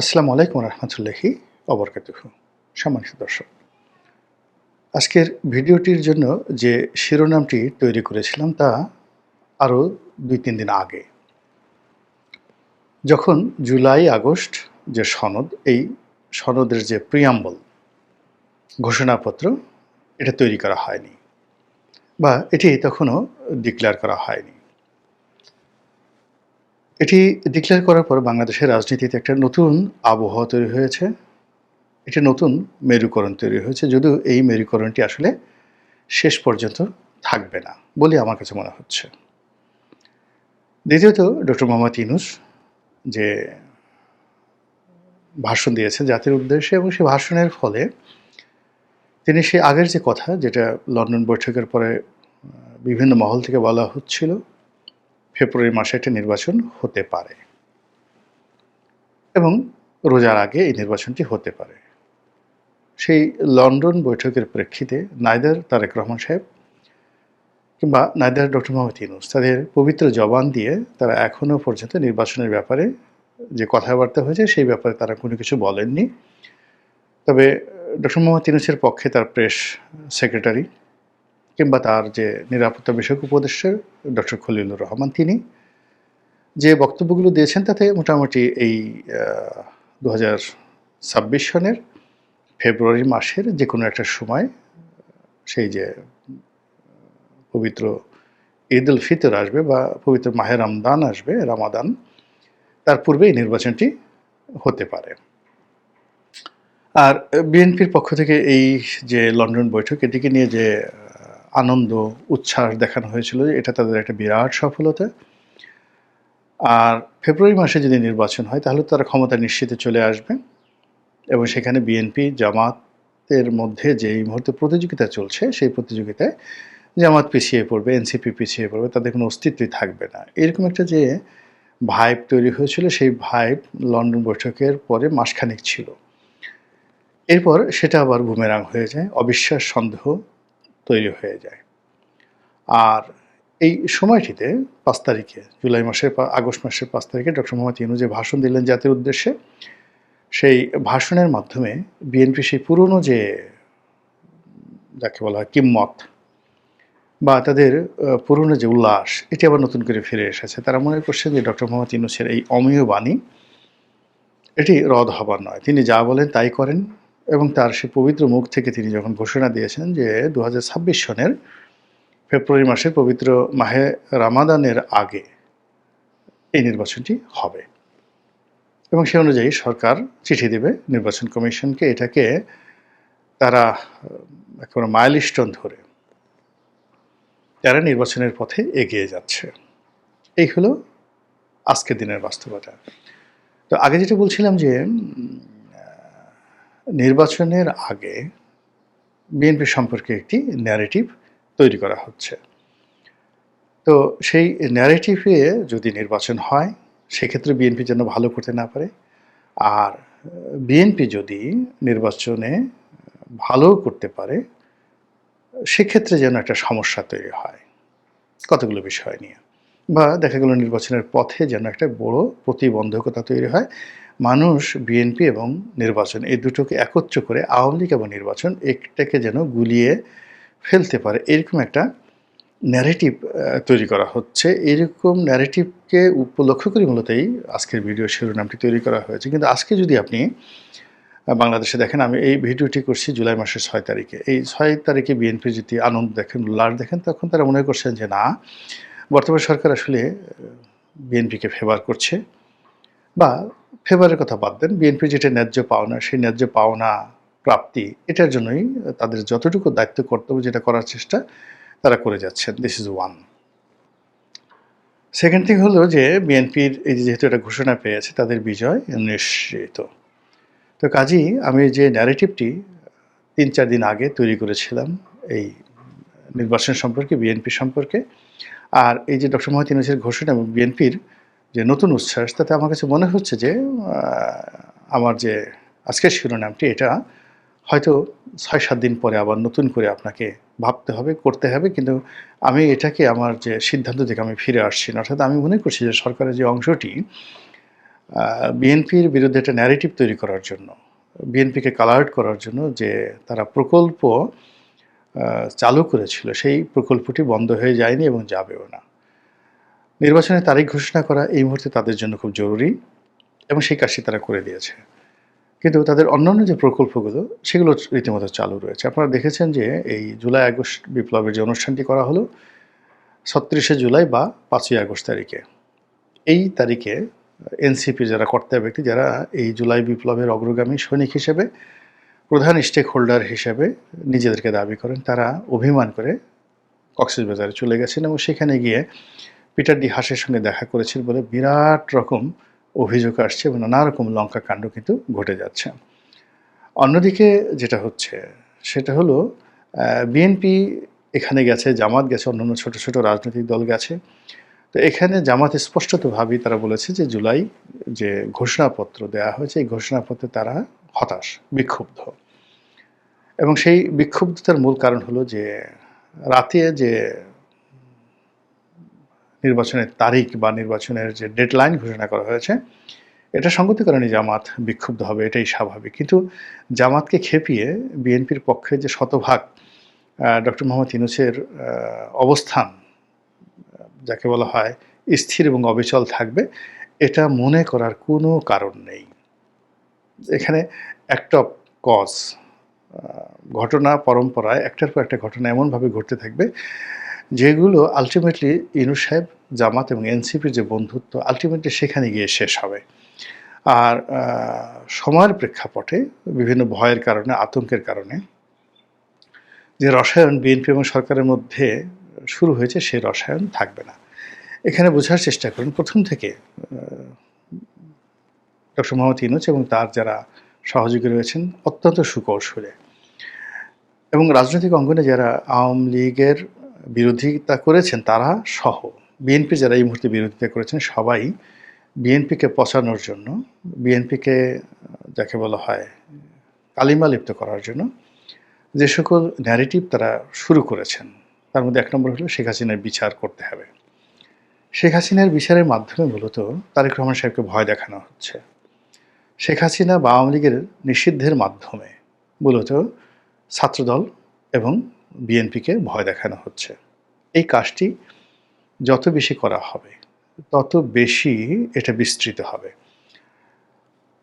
আসসালামু আলাইকুম রহমতুল্লাহি অবরকাতুহ সম্মানিত দর্শক, আজকের ভিডিওটির জন্য যে শিরোনামটি তৈরি করেছিলাম তা আরও দুই তিন দিন আগে। যখন জুলাই, আগস্ট যে সনদ, এই সনদের যে প্রিয়াম্বল, ঘোষণাপত্র, এটা তৈরি করা হয়নি বা এটি তখনও ডিক্লেয়ার করা হয়নি। এটি ডিক্লেয়ার করার পর বাংলাদেশের রাজনীতিতে একটা নতুন আবহাওয়া তৈরি হয়েছে। একটি নতুন মেরুকরণ তৈরি হয়েছে, যদিও এই মেরুকরণটি আসলে শেষ পর্যন্ত থাকবে না বলে আমার কাছে মনে হচ্ছে। দ্বিতীয়ত, ডক্টর মোহাম্মদ ইনুস যে ভাষণ দিয়েছেন জাতির উদ্দেশ্যে এবং সেই ভাষণের ফলে তিনি সেই আগের যে কথা, যেটা লন্ডন বৈঠকের পরে বিভিন্ন মহল থেকে বলা হচ্ছিল ফেব্রুয়ারি মাসে একটি নির্বাচন হতে পারে এবং রোজার আগে এই নির্বাচনটি হতে পারে। সেই লন্ডন বৈঠকের প্রেক্ষিতে নাইদার তারেক রহমান সাহেব কিংবা নাইদার ডক্টর মোহাম্মদ ইউনুস তাদের পবিত্র জবান দিয়ে তারা এখনও পর্যন্ত নির্বাচনের ব্যাপারে যে কথাবার্তা হয়েছে সেই ব্যাপারে তারা কোনো কিছু বলেননি। তবে ডক্টর মোহাম্মদ ইউনুসের পক্ষে তার প্রেস সেক্রেটারি কিংবা তার যে নিরাপত্তা বিষয়ক উপদেষ্টা ডক্টর খলিলুর রহমান তিনি যে বক্তব্যগুলো দিয়েছেন তাতে মোটামুটি এই দু ছাব্বিশ সনের ফেব্রুয়ারি মাসের যে কোনো একটা সময় সেই যে পবিত্র ঈদ উল ফিতর আসবে বা পবিত্র মাহে রমদান আসবে, রামাদান, তার পূর্বে এই নির্বাচনটি হতে পারে। আর বিএনপির পক্ষ থেকে এই যে লন্ডন বৈঠক, এটিকে নিয়ে যে আনন্দ, উচ্ছ্বাস দেখানো হয়েছিল এটা তাদের একটা বিরাট সফলতা। আর ফেব্রুয়ারি মাসে যদি নির্বাচন হয়, তাহলে তারা ক্ষমতা নিশ্চিতে চলে আসবে। এবং সেখানে বিএনপি, জামাতের মধ্যে যে এই মুহূর্তে প্রতিযোগিতা চলছে, সেই প্রতিযোগিতায় জামাত পিছিয়ে পড়বে, এনসিপি পিছিয়ে পড়বে, তাদের কোনো অস্তিত্বই থাকবে না। এরকম একটা যে ভাইব তৈরি হয়েছিল, সেই ভাইব লন্ডন বৈঠকের পরে মাসখানেক ছিল। এরপর সেটা আবার বুমেরাং হয়ে যায়। অবিশ্বাস সন্দেহ তৈরি হয়ে যায়। আর এই সময়টিতে পাঁচ তারিখে, জুলাই মাসের আগস্ট মাসের পাঁচ তারিখে ডক্টর মোহাম্মদ ইনু যে ভাষণ দিলেন জাতির উদ্দেশ্যে, সেই ভাষণের মাধ্যমে বিএনপি সেই পুরনো যে, যাকে বলা হয় কিম্মত বা তাদের পুরনো যে উল্লাস, এটি আবার নতুন করে ফিরে এসেছে। তারা মনে করছেন যে ডক্টর মোহাম্মদ ইনুসের এই অমীয় বাণী, এটি রদ হবার নয়। তিনি যা বলেন তাই করেন। এবং তার সে পবিত্র মুখ থেকে তিনি যখন ঘোষণা দিয়েছেন যে দু হাজার ছাব্বিশ সনের ফেব্রুয়ারি মাসের পবিত্র মাহে রামাদানের আগে এই নির্বাচনটি হবে। এবং সে অনুযায়ী সরকার চিঠি দেবে নির্বাচন কমিশনকে এটাকে তারা একেবারে মাইলস্টোন ধরে তারা নির্বাচনের পথে এগিয়ে যাচ্ছে। এই হলো আজকের দিনের বাস্তবতা। তো আগে যেটা বলছিলাম যে নির্বাচনের আগে বিএনপি সম্পর্কে একটি ন্যারেটিভ তৈরি করা হচ্ছে। তো সেই ন্যারেটিভে যদি নির্বাচন হয়, সেক্ষেত্রে বিএনপি যেন ভালো করতে না পারে। আর বিএনপি যদি নির্বাচনে ভালো করতে পারে, সেক্ষেত্রে যেন একটা সমস্যা তৈরি হয় কতগুলো বিষয় নিয়ে। বা দেখা গেল নির্বাচনের পথে যেন একটা বড় প্রতিবন্ধকতা তৈরি হয়। মানুষ, বিএনপি এবং নির্বাচন, এই দুটোকে একত্র করে আওয়ামী লীগ এবং নির্বাচন একটাকে যেন গুলিয়ে ফেলতে পারে। এরকম একটা ন্যারেটিভ তৈরি করা হচ্ছে। এরকম ন্যারেটিভকে উপলক্ষ করে মূলত এই আজকের ভিডিও শিরোনামটি তৈরি করা হয়েছে। কিন্তু আজকে যদি আপনি বাংলাদেশে দেখেন, আমি এই ভিডিওটি করছি জুলাই মাসের ছয় তারিখে। এই ছয় তারিখে বিএনপি যদি আনন্দ দেখেন উল্লাস দেখেন, তখন তারা মনে করছেন যে, না, বর্তমান সরকার আসলে বিএনপিকে ফেভার করছে। বা ফেভারের কথা বাদ দেন। বিএনপি যেটা ন্যায্য পাওনা, সেই ন্যায্য পাওনা প্রাপ্তি, এটার জন্যই তাদের যতটুকু দায়িত্ব, কর্তব্য যেটা করার চেষ্টা তারা করে যাচ্ছেন। This is one second thing হলো যে বিএনপির এই যেহেতু এটা ঘোষণা পেয়েছে, তাদের বিজয় নিশ্চিত। তো কাজেই আমি যে ন্যারেটিভটি তিন চার দিন আগে তৈরি করেছিলাম এই নির্বাচন সম্পর্কে বিএনপি সম্পর্কে, আর এই যে ডক্টর ইউনুসের ঘোষণা এবং বিএনপির যে নতুন উচ্ছ্বাস, তাতে আমার কাছে মনে হচ্ছে যে আমার যে আজকের শিরোনামটি, এটা হয়তো ছয়, সাত দিন পরে আবার নতুন করে আপনাকে ভাবতে হবে, করতে হবে। কিন্তু আমি এটাকে আমার যে সিদ্ধান্ত থেকে আমি ফিরে আসছি না, অর্থাৎ আমি মনে করছি যে সরকারের যে অংশটি বিএনপির বিরুদ্ধে একটা ন্যারেটিভ তৈরি করার জন্য, বিএনপিকে কালার্ট করার জন্য যে তারা প্রকল্প চালু করেছিল, সেই প্রকল্পটি বন্ধ হয়ে যায়নি এবং যাবেও না। নির্বাচনের তারিখ ঘোষণা করা এই মুহূর্তে তাদের জন্য খুব জরুরি এবং সেই কাজটি তারা করে দিয়েছে। কিন্তু তাদের অন্যান্য যে প্রকল্পগুলো, সেগুলো রীতিমতো চালু রয়েছে। আপনারা দেখেছেন যে এই জুলাই আগস্ট বিপ্লবের যে অনুষ্ঠানটি করা হলো, ছত্রিশে জুলাই বা পাঁচই আগস্ট তারিখে। এই তারিখে এনসিপি যারা কর্তা ব্যক্তি, যারা এই জুলাই বিপ্লবের অগ্রগামী সৈনিক হিসেবে, প্রধান স্টেক হোল্ডার হিসেবে নিজেদেরকে দাবি করেন, তারা অভিমান করে কক্সবাজারে চলে গেছেন এবং সেখানে গিয়ে পিটার ডি হাসের সঙ্গে দেখা করেছেন বলে বিরাট রকম অভিযোগ আসছে এবং নানা রকম লঙ্কা কাণ্ড কিন্তু ঘটে যাচ্ছে। অন্যদিকে যেটা হচ্ছে, সেটা হলো বিএনপি এখানে গেছে, জামাত গেছে, অন্যান্য ছোট ছোট রাজনৈতিক দল গেছে। তো এখানে জামাত স্পষ্টতভাবেই তারা বলেছে যে জুলাই যে ঘোষণাপত্র দেওয়া হয়েছে, এই ঘোষণাপত্রে তারা হতাশ, বিক্ষুব্ধ। এবং সেই বিক্ষুব্ধতার মূল কারণ হলো যে রাতে যে নির্বাচনের তারিখ বা নির্বাচনের যে ডেডলাইন ঘোষণা করা হয়েছে, এটা সঙ্গতি কারণে জামাত বিক্ষুব্ধ হবে, এটাই স্বাভাবিক। কিন্তু জামাতকে খেপিয়ে বিএনপির পক্ষে যে শতভাগ ডক্টর মোহাম্মদ ইনুসের অবস্থান, যাকে বলা হয় স্থির এবং অবিচল থাকবে, এটা মনে করার কোনো কারণ নেই। এখানে একটা কজ ঘটনা পরম্পরায়, একটার পর একটা ঘটনা এমনভাবে ঘটতে থাকবে, যেগুলো আলটিমেটলি ইনু সাহেব জামাত এবং এনসিপির যে বন্ধুত্ব আলটিমেটলি সেখানে গিয়ে শেষ হবে। আর সময়ের প্রেক্ষাপটে বিভিন্ন ভয়ের কারণে, আতঙ্কের কারণে যে রসায়ন বিএনপি এবং সরকারের মধ্যে শুরু হয়েছে, সেই রসায়ন থাকবে না। এখানে বোঝার চেষ্টা করুন, প্রথম থেকে ডক্টর মোহাম্মদ ইনুজ এবং তার যারা সহযোগী রয়েছেন, অত্যন্ত সুকৌশলে। এবং রাজনৈতিক অঙ্গনে যারা আওয়ামী লীগের বিরোধিতা করেছেন, তারা সহ। বিএনপি যারা এই মুহূর্তে বিরোধিতা করেছেন, সবাই বিএনপিকে পচানোর জন্য, বিএনপিকে, যাকে বলা হয়, কালিমা লিপ্ত করার জন্য যে সকল ন্যারেটিভ তারা শুরু করেছেন, তার মধ্যে এক নম্বর হলো শেখ হাসিনার বিচার করতে হবে। শেখ হাসিনার বিচারের মাধ্যমে মূলত তারেক রহমান সাহেবকে ভয় দেখানো হচ্ছে। শেখ হাসিনা বা আওয়ামী লীগের নিষিদ্ধের মাধ্যমে মূলত ছাত্রদল এবং বিএনপিকে ভয় দেখানো হচ্ছে। এই কাজটি যত বেশি করা হবে, তত বেশি এটা বিস্তৃত হবে।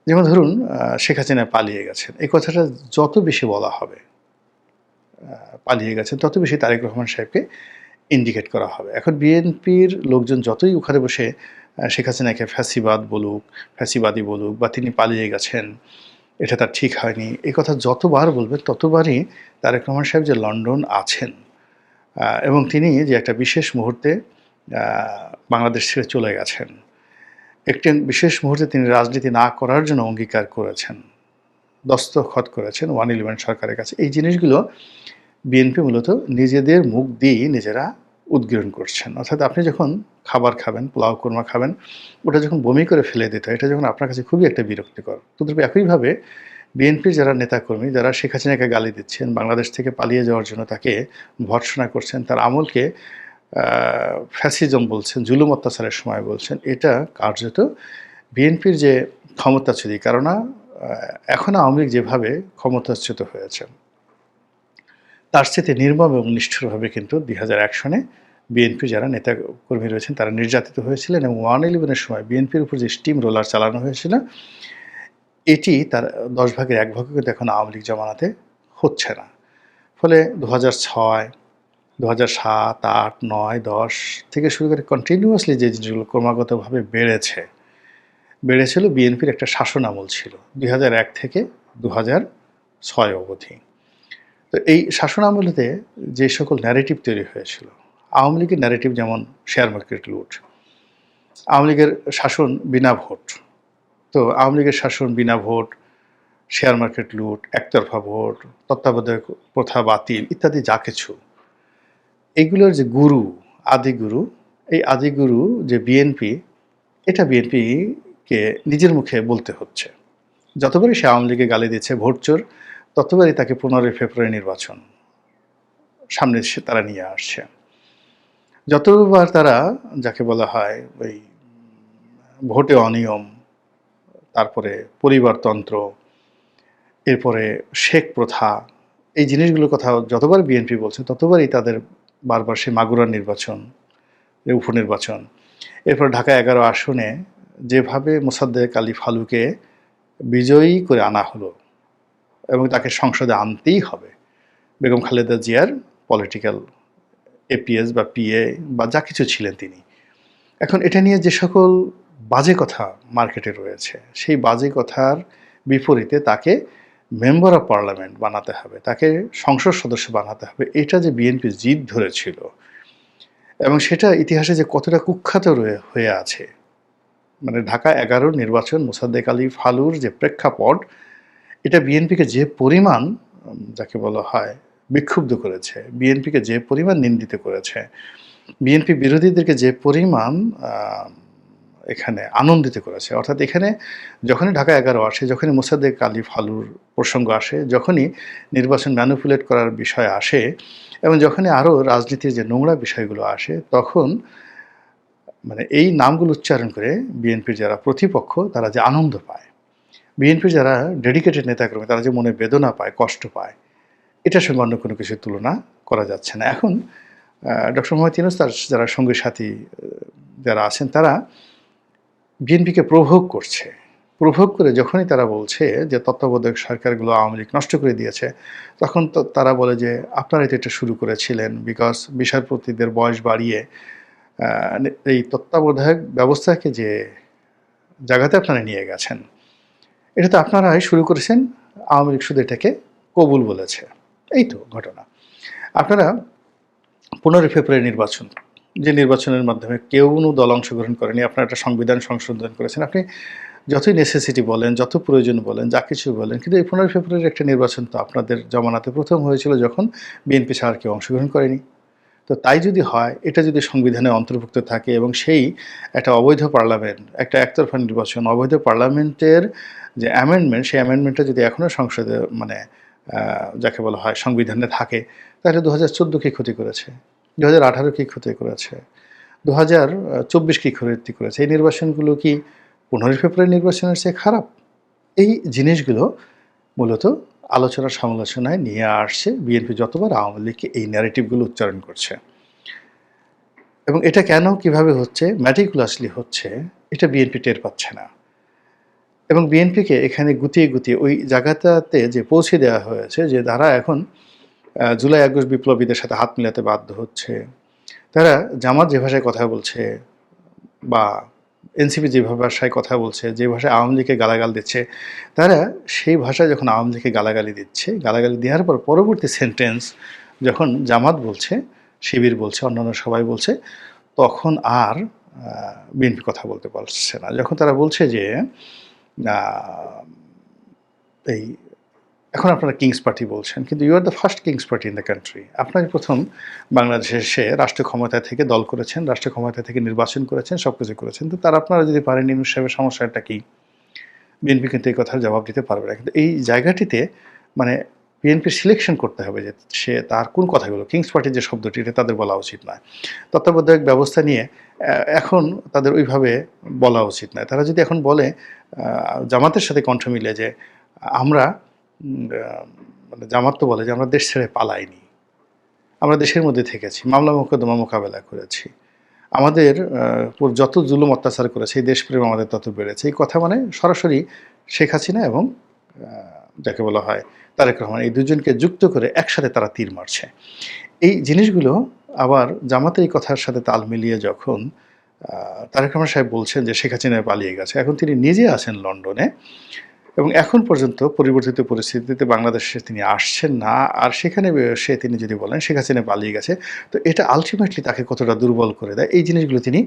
যেমন ধরুন শেখ হাসিনা পালিয়ে গেছেন, এই কথাটা যত বেশি বলা হবে পালিয়ে গেছেন, তত বেশি তারেক রহমান সাহেবকে ইন্ডিকেট করা হবে। এখন বিএনপির লোকজন যতই ওখানে বসে শেখ হাসিনাকে ফ্যাসিবাদ বলুক, ফ্যাসিবাদী বলুক, বা তিনি পালিয়ে গেছেন, এটা তার ঠিক হয়নি, এই কথা যতবার বলবেন, ততবারই তারেক রহমান সাহেব যে লন্ডন আছেন এবং তিনি যে একটা বিশেষ মুহূর্তে বাংলাদেশ ছেড়ে চলে গেছেন। একটি বিশেষ মুহূর্তে তিনি রাজনীতি না করার জন্য অঙ্গীকার করেছেন। দস্তখত করেছেন ওয়ান ইলেভেন সরকারের কাছে। এই জিনিসগুলো বিএনপি মূলত নিজেদের মুখ দিয়েই নিজেরা উদ্গীরণ করছেন। অর্থাৎ আপনি যখন খাবার খাবেন, পোলাও কোরমা খাবেন, ওটা যখন বমি করে ফেলে দিতে হয়, এটা যখন আপনার কাছে খুবই একটা বিরক্তিকর। তদ্রূপ একইভাবে বিএনপির যারা নেতাকর্মী, যারা শেখ হাসিনাকে গালি দিচ্ছেন, বাংলাদেশ থেকে পালিয়ে যাওয়ার জন্য তাকে ভর্সনা করছেন, তার আমলকে ফ্যাসিজম বলছেন, জুলুম অত্যাচারের সময় বলছেন, এটা কার্যত বিএনপির যে ক্ষমতাচ্যুতি, কেননা এখন আওয়ামী লীগ যেভাবে ক্ষমতাচ্যুত হয়েছে, তার সাথে নির্মম এবং নিষ্ঠুরভাবে কিন্তু দুই হাজার এক সনে বিএনপি যারা নেতা কর্মী রয়েছেন, তারা নির্যাতিত হয়েছিলেন এবং ওয়ান ইলেভেনের সময় বিএনপির উপর যে স্টিম রোলার চালানো হয়েছিল, এটি তার দশ ভাগের এক ভাগে কিন্তু এখন আওয়ামী লীগ জমানাতে হচ্ছে না। ফলে দু হাজার ছয় দু হাজার সাত, আট, নয়, দশ থেকে শুরু করে কন্টিনিউয়াসলি যে জিনিসগুলো ক্রমাগতভাবে বেড়েছে, বেড়েছিল বিএনপির একটা শাসন আমল ছিল দুই এক থেকে দু হাজার ছয় অবধি। তো এই শাসন আমলেতে যে সকল ন্যারেটিভ তৈরি হয়েছিল, আওয়ামী লীগের ন্যারেটিভ যেমন শেয়ার মার্কেট লুট আওয়ামী লীগের শাসন বিনা ভোট, তো আওয়ামী লীগের শাসন বিনা ভোট শেয়ার মার্কেট লুট একতরফা ভোট, তত্ত্বাবধায়ক প্রথা বাতিল ইত্যাদি যা কিছু এগুলোর যে গুরু, আদি গুরু, এই আদি গুরু যে বিএনপি এটা বিএনপিকে নিজের মুখে বলতে হচ্ছে। যতবারই সে আওয়ামী লীগে গালি দিচ্ছে, ভোট চোর ততবারই তাকে পনেরোই ফেব্রুয়ারি নির্বাচন সামনে সে তারা নিয়ে আসছে। যতবার তারা যাকে বলা হয় ওই ভোটে অনিয়ম, তারপরে পরিবারতন্ত্র এরপরে শেখ প্রথা, এই জিনিসগুলোর কথা যতবার বিএনপি বলছে, ততবারই তাদের বারবার সেই মাগুরার নির্বাচন উপনির্বাচন। এরপর ঢাকা এগারো আসনে যেভাবে মোসাদ্দেক আলী ফালুকে বিজয়ী করে আনা হলো এবং তাকে সংসদে আনতেই হবে, বেগম খালেদা জিয়ার পলিটিক্যাল এপিএস বা পিএ বা যা কিছু ছিলেন তিনি। এখন এটা নিয়ে যে সকল বাজে কথা মার্কেটে রয়েছে, সেই বাজে কথার বিপরীতে তাকে মেম্বার অফ পার্লামেন্ট বানাতে হবে, তাকে সংসদ সদস্য বানাতে হবে, এটা যে বিএনপি জিদ ধরেছিল এবং সেটা ইতিহাসে যে কতটা কুখ্যাত হয়ে আছে। মানে ঢাকা এগারো নির্বাচন, মোসাদ্দেক আলী ফালুর যে প্রেক্ষাপট, এটা বিএনপিকে যে পরিমাণ, যাকে বলা হয়, বিক্ষুব্ধ করেছে বিএনপিকে যে পরিমাণ নিন্দিত করেছে বিএনপি বিরোধীদেরকে যে পরিমাণ এখানে আনন্দিত করেছে। অর্থাৎ এখানে যখনই ঢাকা এগারো আসে, যখনই মোসাদ্দেক আলী ফালুর প্রসঙ্গ আসে, যখনই নির্বাচন ম্যানুপুলেট করার বিষয় আসে এবং যখনই আরও রাজনীতির যে নোংরা বিষয়গুলো আসে, তখন মানে এই নামগুলো উচ্চারণ করে বিএনপির যারা প্রতিপক্ষ, তারা যে আনন্দ পায়। বিএনপির যারা ডেডিকেটেড নেতাকর্মী, তারা যে মনে বেদনা পায়, কষ্ট পায়, এটার সঙ্গে অন্য কোনো কিছুর তুলনা করা যাচ্ছে না। এখন ডক্টর মোহাম্মদ ইউনুস তার যারা সঙ্গী সাথী যারা আছেন, তারা বিএনপিকে প্রভোগ করছে। প্রভোগ করে যখনই তারা বলছে যে তত্ত্বাবধায়ক সরকারগুলো আওয়ামী লীগ নষ্ট করে দিয়েছে, তখন তো, তারা বলে যে আপনারাই তো এটা শুরু করেছিলেন বিকজ বিচারপতিদের বয়স বাড়িয়ে এই তত্ত্বাবধায়ক ব্যবস্থাকে যে জায়গাতে আপনারা নিয়ে গেছেন, এটা তো আপনারাই শুরু করেছেন, আওয়ামী লীগ শুধু এটাকে কবুল বলেছে। এই তো ঘটনা। আপনারা পনেরোই ফেব্রুয়ারি নির্বাচন যে নির্বাচনের মাধ্যমে কেউ দল অংশগ্রহণ করেনি, আপনারা একটা সংবিধান সংশোধন করেছেন। আপনি যতই নেসেসিটি বলেন, যত প্রয়োজন বলেন, যা কিছু বলেন, কিন্তু এই পনেরোই ফেব্রুয়ারির একটা নির্বাচন তো আপনাদের জমানাতে প্রথম হয়েছিল যখন বিএনপি ছাড়া কেউ অংশগ্রহণ করেনি। তো তাই যদি হয়, এটা যদি সংবিধানে অন্তর্ভুক্ত থাকে এবং সেই একটা অবৈধ পার্লামেন্ট, একটা একতরফা নির্বাচন, অবৈধ পার্লামেন্টের যে অ্যামেন্ডমেন্ট সেই অ্যামেন্ডমেন্টটা যদি এখনও সংসদে মানে যাকে বলা হয় সংবিধানে থাকে, তাহলে দু হাজার চোদ্দ কী ক্ষতি করেছে। দু হাজার আঠারো কী ক্ষতি করেছে? দু হাজার চব্বিশ কী ক্ষতি করেছে? এই নির্বাচনগুলো কি পনেরোই ফেব্রুয়ারি নির্বাচনের চেয়ে খারাপ? এই জিনিসগুলো মূলত আলোচনা সমালোচনায় নিয়ে আসছে বিএনপি যতবার আওয়ামী লীগকে এই ন্যারেটিভগুলো উচ্চারণ করছে। এবং এটা কেন, কীভাবে হচ্ছে ম্যাটিকুলাসলি হচ্ছে, এটা বিএনপি টের পাচ্ছে না। এবং বিএনপিকে এখানে গুতিয়ে গুতিয়ে ওই জায়গাটাতে যে পৌঁছে দেওয়া হয়েছে, যে তারা এখন জুলাই, আগস্ট বিপ্লবীদের সাথে হাত মিলাতে বাধ্য হচ্ছে। তারা জামাত যে ভাষায় কথা বলছে বা এনসিপি যে ভাষায় কথা বলছে, যে ভাষায় আওয়ামী লীগকে গালাগাল দিচ্ছে, তারা সেই ভাষায় যখন আওয়ামী লীগকে গালাগালি দিচ্ছে, গালাগালি দেওয়ার পর পরবর্তী সেন্টেন্স যখন জামাত বলছে, শিবির বলছে, অন্যান্য সবাই বলছে, তখন আর বিএনপি কথা বলতে পারছে না। যখন তারা বলছে যে এই এখন আপনারা কিংস পার্টি বলছেন, কিন্তু you are the first kings party in the country আপনারই প্রথম বাংলাদেশে এসে রাষ্ট্র ক্ষমতা থেকে দল করেছেন রাষ্ট্র ক্ষমতা থেকে নির্বাচন করেছেন সব কিছু করেছেন। তো তারা আপনারা যদি পারেন ইউনুস সাহেবের সমস্যাটা কি? বিএনপি কিন্তু এই কথার জবাব দিতে পারবে না। কিন্তু এই জায়গাটিতে মানে বিএনপির সিলেকশন করতে হবে যে সে তার কোন কথাগুলো। কিংস পার্টির যে শব্দটি, এটা তাদের বলা উচিত নয়। তত্ত্বাবধায়ক ব্যবস্থা নিয়ে এখন তাদের ওইভাবে বলা উচিত নয়। তারা যদি এখন বলে জামাতের সাথে কণ্ঠ মিলে যে আমরা মানে জামাত তো বলে যে আমরা দেশ ছেড়ে পালাইনি। আমরা দেশের মধ্যে থেকেছি, মামলা মোকদ্দমা মোকাবেলা করেছি। আমাদের যত জুলুম অত্যাচার করেছে, এই দেশপ্রেম আমাদের তত বেড়েছে। এই কথা মানে সরাসরি শেখ হাসিনা এবং যাকে বলা হয় তারেক রহমান, এই দুজনকে যুক্ত করে একসাথে তারা তীর মারছে। এই জিনিসগুলো আবার জামাতের এই কথার সাথে তাল মিলিয়ে যখন তারেক রহমান সাহেব বলছেন যে শেখ হাসিনা পালিয়ে গেছে, এখন তিনি নিজে আছেন লন্ডনে। এবং এখন পর্যন্ত পরিবর্তিত পরিস্থিতিতে বাংলাদেশে তিনি আসছেন না, আর সেখানে সে তিনি যদি বলেন, শেখ হাসিনা পালিয়ে গেছে। তো এটা আলটিমেটলি তাকে কতটা দুর্বল করে দেয়, এই জিনিসগুলো তিনি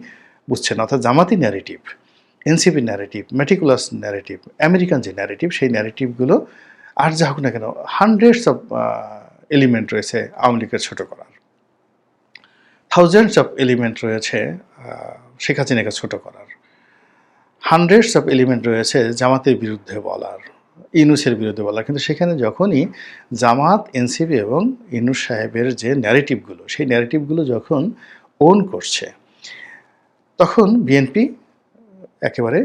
বুঝছেন। অর্থাৎ জামাতি narrative NCP narrative meticulous narrative American যে ন্যারেটিভ সেই ন্যারেটিভগুলো আর যা হোক না কেন হান্ড্রেডস অফ এলিমেন্ট রয়েছে আওয়ামী লীগের ছোটো করার। থাউজেন্ডস অফ এলিমেন্ট রয়েছে শেখ হাসিনাকে ছোটো করার। হান্ড্রেডস অফ এলিমেন্ট রয়েছে জামাতের বিরুদ্ধে বলার ইনুসের বিরুদ্ধে বলার। কিন্তু সেখানে যখনই জামাত, এনসিপি এবং ইনুস সাহেবের যে ন্যারেটিভগুলো সেই ন্যারেটিভগুলো যখন ওন করছে, তখন বিএনপি একেবারে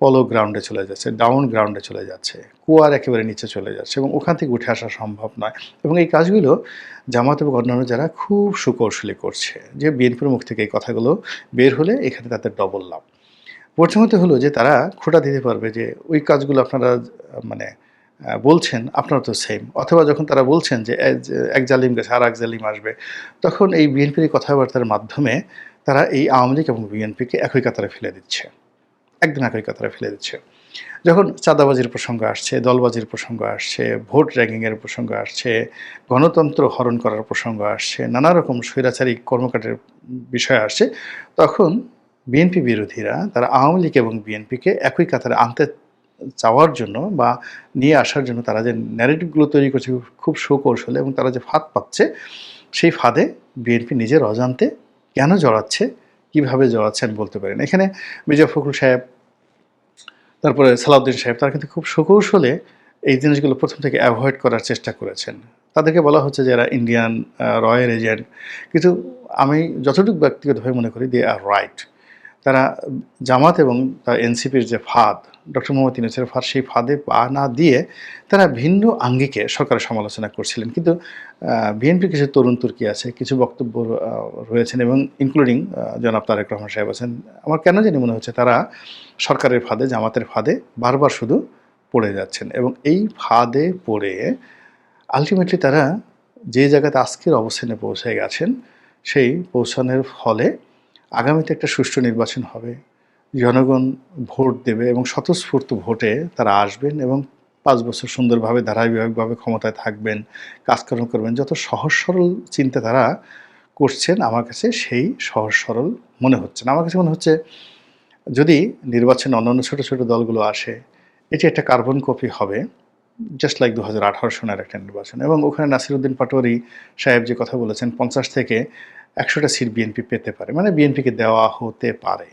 পলো গ্রাউন্ডে চলে যাচ্ছে ডাউন গ্রাউন্ডে চলে যাচ্ছে, কুয়ার একেবারে নিচে চলে যাচ্ছে এবং ওখান থেকে উঠে আসা সম্ভব নয়। এবং এই কাজগুলো জামাত এবং অন্যান্য যারা খুব সুকৌশলী করছে, যে বিএনপির মুখ থেকে এই কথাগুলো বের হলে এখানে তাদের ডবল লাভ। প্রথমত হলো যে তারা খোটা দিতে পারবে যে ওই কাজগুলো আপনারা মানে বলছেন, আপনারা তো সেম অথবা যখন তারা বলছেন যে এক জালিম গেছে আর এক জালিম আসবে, তখন এই বিএনপির কথাবার্তার মাধ্যমে তারা এই আওয়ামী লীগ এবং বিএনপিকে একই কাতারে ফেলে দিচ্ছে। একদম একই কাতারে ফেলে দিচ্ছে। যখন চাঁদাবাজির প্রসঙ্গ আসছে, দলবাজির প্রসঙ্গ আসছে, ভোট র্যাঙ্কিংয়ের প্রসঙ্গ আসছে, গণতন্ত্র হরণ করার প্রসঙ্গ আসছে, নানা রকম স্বৈরাচারী কর্মকাণ্ডের বিষয় আসছে, তখন বিএনপি বিরোধীরা তারা আওয়ামী লীগ এবং বিএনপিকে একই কাতারে আনতে চাওয়ার জন্য বা নিয়ে আসার জন্য তারা যে ন্যারেটিভগুলো তৈরি করছে খুব সুকৌশলে এবং তারা যে ফাঁদ পাচ্ছে, সেই ফাঁদে বিএনপি নিজের অজান্তে কেন জড়াচ্ছে, কীভাবে জড়াচ্ছে আমি বলতে পারেন এখানে মির্জা ফখরুল সাহেব, তারপরে সালাউদ্দিন সাহেব, তারা কিন্তু খুব সুকৌশলে এই জিনিসগুলো প্রথম থেকে অ্যাভয়েড করার চেষ্টা করেছেন। তাদেরকে বলা হচ্ছে যে এরা ইন্ডিয়ান রয়্যাল এজেন্ট কিন্তু আমি যতটুকু ব্যক্তিগতভাবে মনে করি দে আর রাইট তারা জামাত এবং তার এনসিপির যে ফাঁদ, ডক্টর মোহাম্মদ ইউনুসের ফাঁদ, সেই ফাঁদে পা না দিয়ে তারা ভিন্ন আঙ্গিকে সরকারের সমালোচনা করছিলেন। কিন্তু বিএনপি কিছু তরুণ তুর্কি আছে, কিছু বক্তব্য রয়েছেন এবং ইনক্লুডিং জনাব তারেক রহমান সাহেব আছেন। আমার কেন জানি মনে হচ্ছে তারা সরকারের ফাঁদে, জামাতের ফাঁদে বারবার শুধু পড়ে যাচ্ছেন এবং এই ফাঁদে পড়ে আলটিমেটলি তারা যে জায়গাতে আজকের অবস্থানে পৌঁছে গেছেন, সেই পৌঁছানোর ফলে আগামীতে একটা সুষ্ঠু নির্বাচন হবে। জনগণ ভোট দেবে এবং স্বতঃস্ফূর্ত ভোটে তারা আসবেন এবং পাঁচ বছর সুন্দরভাবে, ধারাবাহিকভাবে ক্ষমতায় থাকবেন, কাজকর্ম করবেন। যত সহজ সরল চিন্তা তারা করছেন, আমার কাছে সেই সহজ সরল মনে হচ্ছে না। আমার কাছে মনে হচ্ছে যদি নির্বাচনে অন্যান্য ছোট ছোট দলগুলো আসে, এটি একটা কার্বন কপি হবে জাস্ট লাইক দু হাজার আঠারো সনের একটা নির্বাচন। এবং ওখানে নাসিরুদ্দিন পাটোয়ারি সাহেব যে কথা বলেছেন, পঞ্চাশ থেকে একশোটা সিট বিএনপি পেতে পারে। মানে বিএনপিকে দেওয়া হতে পারে।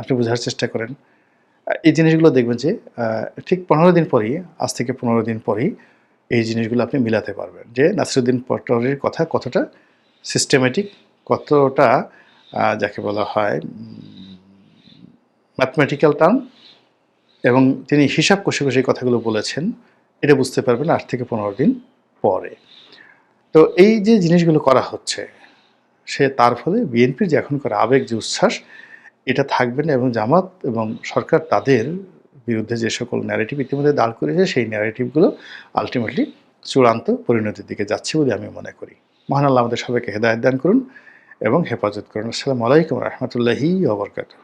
আপনি বোঝার চেষ্টা করেন। এই জিনিসগুলো দেখবেন যে ঠিক পনেরো দিন পরেই, আজ থেকে পনেরো দিন পরেই এই জিনিসগুলো আপনি মিলাতে পারবেন। যে নাসিরুদ্দিন পটরের কথা কতটা সিস্টেমেটিক কতটা যাকে বলা হয় ম্যাথমেটিক্যাল টার্ম এবং তিনি হিসাব কষে কষে কথাগুলো বলেছেন, এটা বুঝতে পারবেন আট থেকে পনেরো দিন পরে। তো এই যে জিনিসগুলো করা হচ্ছে সে তার ফলে বিএনপির যে এখনকার আবেগ, যে উচ্ছ্বাস, এটা থাকবে না এবং জামাত এবং সরকার তাদের বিরুদ্ধে যে সকল ন্যারেটিভ ইতিমধ্যে দাঁড় করেছে সেই ন্যারেটিভগুলো আলটিমেটলি চূড়ান্ত পরিণতির দিকে যাচ্ছে বলে আমি মনে করি। মহান আল্লাহ আমাদের সবাইকে হেদায়ত দান করুন এবং হেফাজত করুন। আসসালামু আলাইকুম রহমতুল্লাহি ওবরকাতুহ